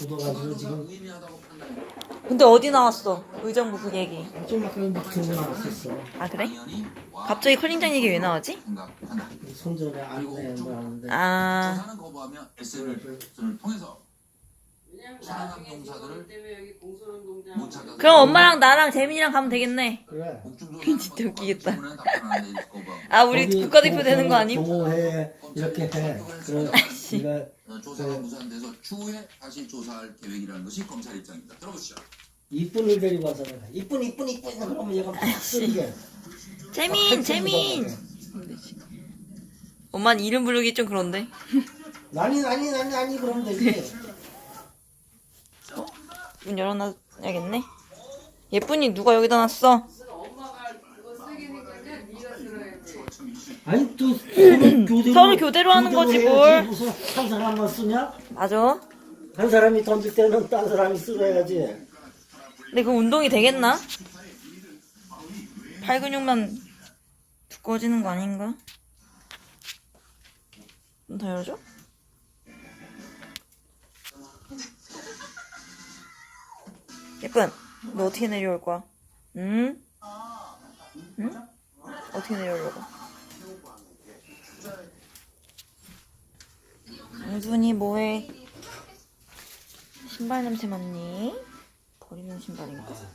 묻어가지고 지금. 근데 어디 나왔어? 의정부 그 얘기. 막 들고. 아 그래? 갑자기 컬린장 얘기 왜 나오지? 손절에 안내 뭐 하는데. 아 조사는 거부하며 SN을 통해서 살아난 용사들을 못 찾아서 그럼 엄마랑 나랑 재민이랑 가면 되겠네. 그래. 목중조사는 진짜 웃기겠다. 질문에 답변하는 데 거부하고 아 우리 거기 국가대표 되는 거 아님? 동호회 이렇게 해. 그래. 네가 어, 조사가 무산돼서 추후에 다시 조사할 계획이라는 것이 검찰 입장입니다. 들어보시죠. 이쁜을 데리고 와서 내가 이쁜 이쁜 이쁜 그러면 얘가 막 쓰게. 재민 재민. 엄마는 이름 부르기 좀 그런데. 나니 나니 나니 나니 그러면 되지. 문 열어놔야겠네. 예쁜이 누가 여기다 놨어? 아니 또 서로 교대로 서로 교대로 하는 거지, 교대로 뭘. 해야지. 무슨 한 사람만 쓰냐? 맞아. 한 사람이 던질 때는 딴 사람이 쓸어야지. 근데 그 운동이 되겠나? 팔 근육만 두꺼워지는 거 아닌가? 문 더 열어줘? 예쁜, 너 어떻게 내려올 거야? 응? 응? 어떻게 내려오려고? 강준이 뭐해? 신발 냄새 맡니? 버리는 신발인가?